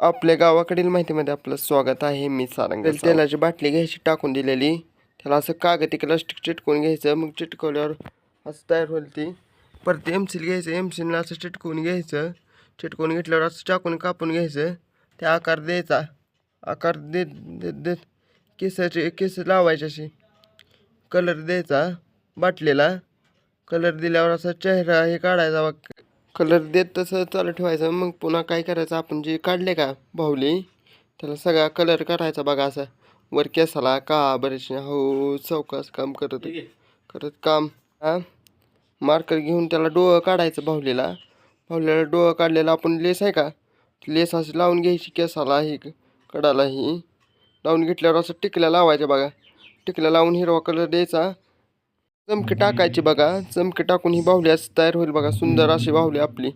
आपल्या गावाकडील माहितीमध्ये आपलं स्वागत आहे. मी सारंग तेलाची बाटली घ्यायची टाकून दिलेली. त्याला असं कागद प्लास्टिक चिटकून घ्यायचं. मग चिटकवल्यावर असं तयार होईल ती. परत एमसील घ्यायचं. एमसीलनं असं चिटकवून घ्यायचं. चिटकवून घेतल्यावर असं टाकून कापून घ्यायचं. ते आकार द्यायचा. आकार देत देत देत केसाचे केस लावायचे असे. कलर द्यायचा. बाटलीला. कलर दिल्यावर असा चेहरा हे काढायचा कलर देत तसं चालू ठेवायचं. मग पुन्हा काय करायचं? आपण जे काढले का बाहुली त्याला सगळा कलर करायचा बघा असं. वर केसाला का बरेचसे हो चौकास काम करत करत काम. हा? मार्कर घेऊन त्याला डोळं काढायचं बाहुलीला. बाहुलीला डोळं काढलेला आपण लेस आहे का? लेस अशी लावून घ्यायची केसाला ही कडाला ही. लावून घेतल्यावर असं टिकल्या लावायच्या बघा. टिकल्या लावून हिरवा कलर द्यायचा. चमकी टाकायची बघा. चमकी टाकून ही बाहुली असं तयार होईल बघा. सुंदर अशी बाहुली आपली.